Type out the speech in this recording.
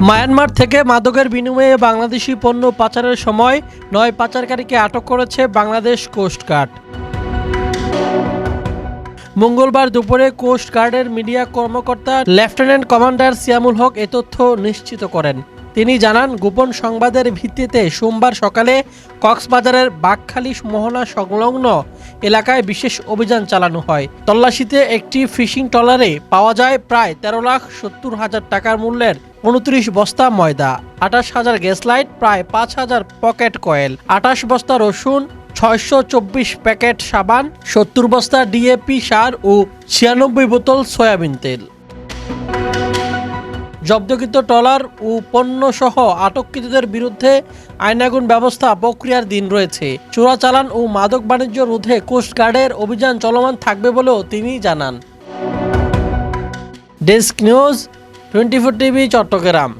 Myanmar থেকে মাদকের বিনিময়ে বাংলাদেশি পণ্য পাচারের সময় নয় পাচারকারীকে আটক করেছে বাংলাদেশ কোস্টগার্ড। মঙ্গলবার দুপুরে কোস্ট গার্ডের মিডিয়া কর্মকর্তা লেফটেন্যান্ট কমান্ডার সিয়ামুল হক এ তথ্য নিশ্চিত করেন। তিনি জানান, গোপন সংবাদের ভিত্তিতে সোমবার সকালে কক্সবাজারের বাঘখালী মোহনা সংলগ্ন এলাকায় বিশেষ অভিযান চালানো হয়। তল্লাশিতে একটি ফিশিং ট্রলারে পাওয়া যায় প্রায় তেরো লাখ সত্তর হাজার টাকার মূল্যের উনত্রিশ বস্তা ময়দা, আঠাশ হাজার গ্যাস লাইট প্রায় পাঁচ হাজার পকেট কয়েল, আঠাশ বস্তা রসুন ছয়শো চব্বিশ প্যাকেট সাবান, সত্তর বস্তা ডিএপি সার ও ছিয়ানব্বই বোতল সয়াবিন তেল। জব্দকৃত ট্রলার ও পণ্য সহ আটককৃতদের বিরুদ্ধে আইনাগুন ব্যবস্থা প্রক্রিয়ার দিন রয়েছে। চোরাচালান ও মাদক বাণিজ্য রোধে কোস্টগার্ডের অভিযান চলমান থাকবে বলেও তিনি জানান। Desk news, twenty four TV, Chattogram.